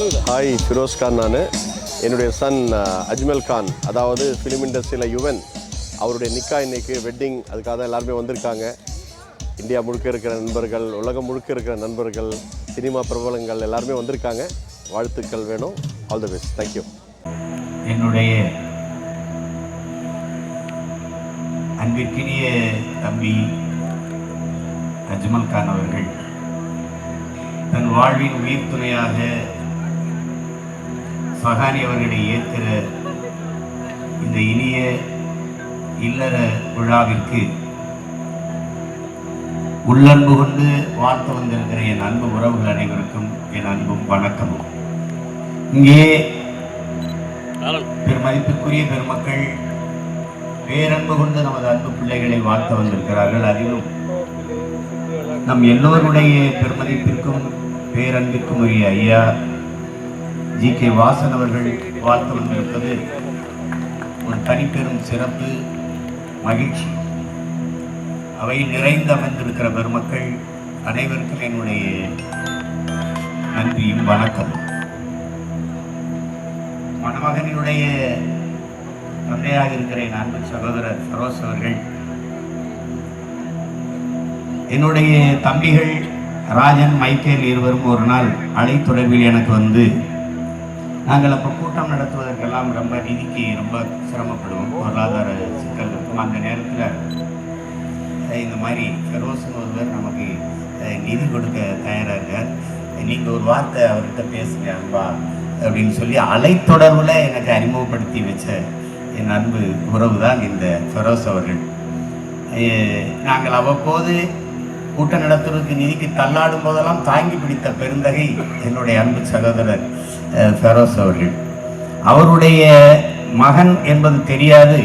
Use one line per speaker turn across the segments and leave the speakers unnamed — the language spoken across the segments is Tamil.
ஹாய் ஃபிரோஸ் கான் நான். என்னுடைய சன் அஜ்மல் கான் அதாவது ஃபிலிம் இண்டஸ்ட்ரியில் யுவன். அவருடைய நிக்கா இன்னைக்கு வெட்டிங் அதுக்காக தான் எல்லாருமே வந்திருக்காங்க. இந்தியா முழுக்க இருக்கிற நண்பர்கள் உலகம் முழுக்க இருக்கிற நண்பர்கள் சினிமா பிரபலங்கள் எல்லாருமே வந்திருக்காங்க. வாழ்த்துக்கள் வேணும். ஆல் தி பெஸ்ட் தேங்க்யூ
என்னுடைய அன்பிற்கினிய தம்பி அஜ்மல் கான் அவர்கள் தன் வாழ்வின் உயிர் துணையாக ஃபஹானி அவர்களை ஏற்கிற இந்த இனிய இல்லற விழாவிற்கு உள்ளன்பு கொண்டு வாழ்த்து வந்திருக்கிற என் அன்பு உறவுகள் அனைவருக்கும் என் அன்பும் வணக்கமும். இங்கே பெருமதிப்பிற்குரிய பெருமக்கள் பேரன்பு கொண்டு நமது அன்பு பிள்ளைகளை வாழ்த்து வந்திருக்கிறார்கள். அதிலும் நம் எல்லோருடைய பெருமதிப்பிற்கும் பேரன்பிற்கும் உரிய ஐயா ஜி. கே. வாசன் அவர்கள் வாழ்த்து வந்திருப்பது ஒரு தனிப்பெரும் சிறப்பு மகிழ்ச்சி. அவையில் நிறைந்து அமைந்திருக்கிற பெருமக்கள் அனைவருக்கும் என்னுடைய நன்றியும் வணக்கம் மணமகனினுடைய தந்தையாக இருக்கிற என் அன்பு சகோதரர் சரோஸ் அவர்கள் என்னுடைய தம்பிகள் ராஜன் மைக்கேல் இருவரும் ஒரு நாள் அழைத்தொடர்பில் எனக்கு வந்து நாங்கள் அப்போ கூட்டம் நடத்துவதற்கெல்லாம் ரொம்ப நிதிக்கு ரொம்ப சிரமப்படுவோம். பொருளாதார சிக்கல் இருக்கும். அந்த நேரத்தில் இந்த மாதிரி ஃபெரோசன் ஒருவர் நமக்கு நிதி கொடுக்க தயாராக இருக்கார். நீங்கள் ஒரு வார்த்தை அவர்கிட்ட பேசுங்க அன்பா அப்படின்னு சொல்லி அலைத்தொடர்பில் எனக்கு அறிமுகப்படுத்தி வச்ச என் அன்பு உறவு தான் இந்த ஃபெரோஸ் அவர்கள். நாங்கள் அவ்வப்போது கூட்டம் நடத்துவதற்கு நிதிக்கு தள்ளாடும் போதெல்லாம் தாங்கி பிடித்த பெருந்தகை என்னுடைய அன்பு சகோதரர் ஃபெரோஸ் அவர்கள். அவருடைய மகன் என்பது தெரியாது.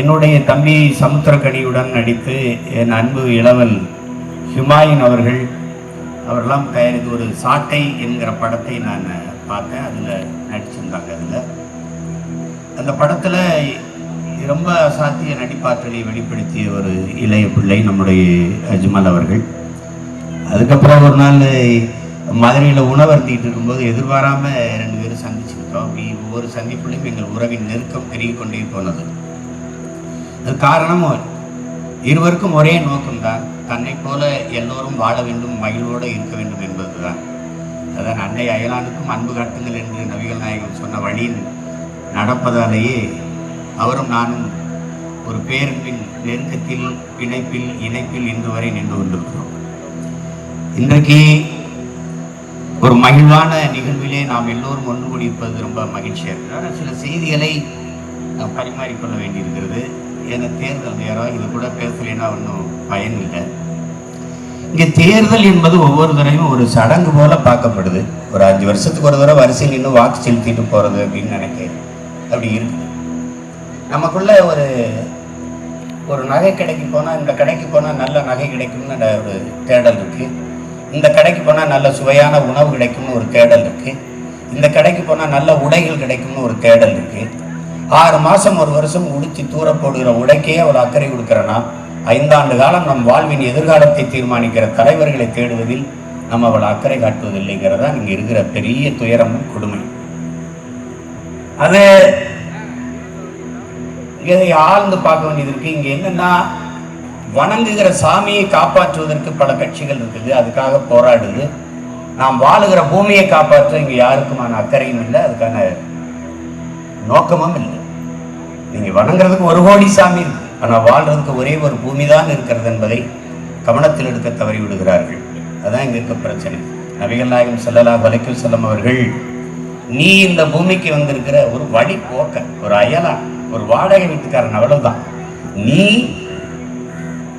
என்னுடைய தம்பி சமுத்திரக்கனியுடன் நடித்து என் அன்பு இளவல் ஹுமாயூன் அவர்கள் அவரெல்லாம் தயாரித்து ஒரு சாட்டை என்கிற படத்தை நான் பார்த்தேன். அதில் நடிச்சிருந்தாங்க அதில். அந்த படத்தில் ரொம்ப அசாத்திய நடிப்பாற்றலை வெளிப்படுத்திய ஒரு இளைய பிள்ளை நம்முடைய அஜ்மல் அவர்கள். அதுக்கப்புறம் ஒரு நாள் மதுரையில் உணவருந்திட்டு இருக்கும்போது எதிர்பாராமல் ரெண்டு பேரும் சந்திச்சுக்கிட்டோம். அப்படி ஒவ்வொரு சந்திப்புலையும் எங்கள் உறவின் நெருக்கம் பெருகி கொண்டே போனது. அது காரணம் இருவருக்கும் ஒரே நோக்கம்தான். தன்னை போல எல்லோரும் வாழ வேண்டும் மகிழ்வோடு இருக்க வேண்டும் என்பதுதான். அதான் அன்னை அயலானுக்கும் அன்பு காட்டுங்கள் என்று நபிகள் நாயகம் சொன்ன வழியில் நடப்பதாலேயே அவரும் நானும் ஒரு பேரன்பின் நெருக்கத்தில் பிணைப்பில் இணைப்பில் இன்று வரை நின்று கொண்டிருக்கிறோம். இன்றைக்கு ஒரு மகிழ்வான நிகழ்விலே நாம் எல்லோரும் ஒன்று கூடியிருப்பது ரொம்ப மகிழ்ச்சியாக இருக்கிறார் சில செய்திகளை நாம் பரிமாறிக்கொள்ள வேண்டியிருக்கிறது. ஏன்னா தேர்தல் நேரம் இது கூட பேசலைன்னா ஒன்றும் பயன் இல்லை. இங்கே தேர்தல் என்பது ஒவ்வொரு தடவையும் ஒரு சடங்கு போல பார்க்கப்படுது. ஒரு அஞ்சு வருஷத்துக்கு ஒரு தடவை வரிசையில் இன்னும் வாக்கு செலுத்திட்டு போகிறது அப்படின்னு நினைக்கிறேன். அப்படி இருக்குது. நமக்குள்ள ஒரு ஒரு நகை கடைக்கு போனால் இந்த கடைக்கு போனால் நல்ல நகை கிடைக்கும்னு ஒரு தேடல் இருக்குது இந்த கடைக்கு போனால் நல்ல சுவையான உணவு கிடைக்கும்னு ஒரு தேடல் இருக்குது இந்த கடைக்கு போனால் நல்ல உடைகள் கிடைக்கும்னு ஒரு தேடல் இருக்குது ஆறு மாதம் ஒரு வருஷம் உடுத்தி தூர போடுகிற உடைக்கே அவ்வளோ அக்கறை கொடுக்குறனா ஐந்தாண்டு காலம் நம் வாழ்வின் எதிர்காலத்தை தீர்மானிக்கிற தலைவர்களை தேடுவதில் நம்ம அவள் அக்கறை காட்டுவதில்லைங்கிறதா இங்கே இருக்கிற பெரிய துயரமும் கொடுமை அது இதை ஆழ்ந்து பார்க்க வேண்டியது இருக்கு? இங்க என்னன்னா வணங்குகிற சாமியை காப்பாற்றுவதற்கு பல கட்சிகள் இருக்குது. அதுக்காக போராடுது. நாம் வாழுகிற பூமியை காப்பாற்ற இங்க யாருக்குமான அக்கறையும் இல்லை. அதுக்கான நோக்கமும் இல்லை. நீங்க வணங்குறதுக்கு ஒரு கோடி சாமி ஆனால் ஆனா வாழ்றதுக்கு ஒரே ஒரு பூமி தான் இருக்கிறது என்பதை கவனத்தில் எடுக்க தவறி விடுகிறார்கள். அதான் இங்க இருக்க பிரச்சனை. நபிகள் நாயகம் செல்லலா வலைக்கு வஸல்லம் அவர்கள் நீ இந்த பூமிக்கு வந்திருக்கிற ஒரு வழி போக்க ஒரு அயலான் ஒரு வாடகை வீட்டுக்காரன் அவ்வளவுதான். நீ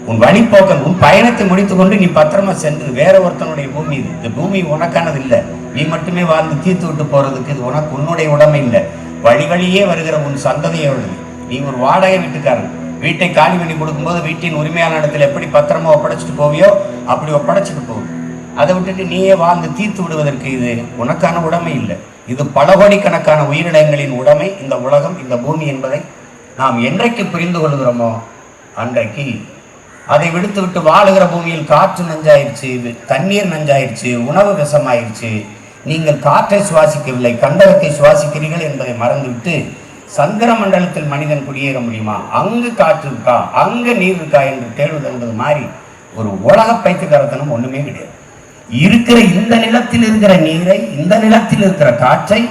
உன் வழிப்போக்கன் உன் பயணத்தை முடித்துக்கொண்டு நீ பத்திரமா சென்று வேற ஒருத்தனுடைய பூமி இது. இந்த பூமி உனக்கானது இல்லை. நீ மட்டுமே வாழ்ந்து தீர்த்து விட்டு போறதுக்கு இது உனக்கு உன்னுடைய உடமை இல்லை. வழி வழியே வருகிற உன் சந்ததியோடது நீ ஒரு வாடகை வீட்டுக்காரன். வீட்டை காலி பண்ணி கொடுக்கும்போது வீட்டின் உரிமையான இடத்துல எப்படி பத்திரமா ஒப்படைச்சிட்டு போவியோ அப்படி ஒப்படைச்சிட்டு போகும் அதை விட்டுட்டு நீயே வாழ்ந்து தீர்த்து விடுவதற்கு இது உனக்கான உடமை இல்லை. இது பல கோடிக்கணக்கான உயிரினங்களின் உடைமை இந்த உலகம் இந்த பூமி என்பதை நாம் என்றைக்கு புரிந்து கொள்கிறோமோ அன்றைக்கு அதை விடுத்து விட்டு வாழுகிற பூமியில் காற்று நஞ்சாயிருச்சு இது தண்ணீர் நஞ்சாயிருச்சு உணவு விஷமாயிருச்சு நீங்கள் காற்றை சுவாசிக்கவில்லை கந்தகத்தை சுவாசிக்கிறீர்கள் என்பதை மறந்துவிட்டு சந்திர மண்டலத்தில் மனிதன் குடியேற முடியுமா? அங்கு காற்று இருக்கா? அங்கு நீர் இருக்கா? என்று தேடுவது என்பது மாதிரி ஒரு உலக பைத்தியக்காரத்தனம் ஒன்றுமே கிடையாது. இருக்கிற இந்த நிலத்தில் இருக்கிற நீரை இந்த நிலத்தில் இருக்கிற காற்றை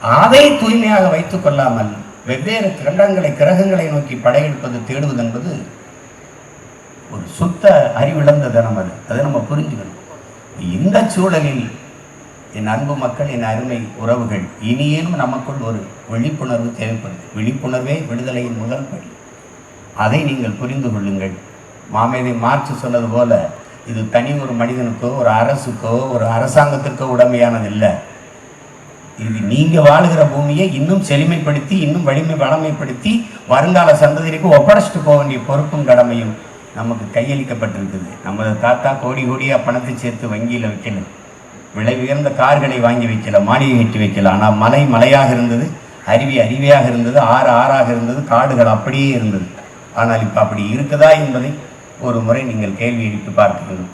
அதை தூய்மையாக வைத்துக் கொள்ளாமல் வெவ்வேறு கிரண்டங்களை கிரகங்களை நோக்கி படையெடுப்பது தேடுவது என்பது ஒரு சுத்த அறிவிழந்த தினம் அது. அதை நம்ம புரிஞ்சுக்கணும். இந்த சூழலில் என் அன்பு மக்கள் என் அருமை உறவுகள் இனியேனும் நமக்குள் ஒரு விழிப்புணர்வு தேவைப்படுது. விழிப்புணர்வே விடுதலையின் முதல் படி. அதை நீங்கள் புரிந்து கொள்ளுங்கள். மாமேதை மார்ச் சொன்னது போல இது தனி ஒரு மனிதனுக்கோ ஒரு அரசுக்கோ ஒரு அரசாங்கத்திற்கோ உடமையானது இல்லை. இது நீங்கள் வாழுகிற பூமியை இன்னும் செழுமைப்படுத்தி இன்னும் வலிமை வளமைப்படுத்தி வருங்கால சந்ததிக்கு ஒப்படைச்சிட்டு போக வேண்டிய பொறுப்பும் கடமையும் நமக்கு கையளிக்கப்பட்டிருக்குது. நமது தாத்தா கோடி கோடியாக பணத்தை சேர்த்து வங்கியில் வைக்கல. விலை உயர்ந்த கார்களை வாங்கி வைக்கல மாளிகை கட்டி வைக்கல. ஆனால் மலை மலையாக இருந்தது அருவி அருவியாக இருந்தது ஆறு ஆறாக இருந்தது காடுகள் அப்படியே இருந்தது. ஆனால் இப்போ அப்படி இருக்குதா என்பதை ஒரு முறை நீங்கள் கேள்வி எழுப்பி பார்க்கிறீர்கள்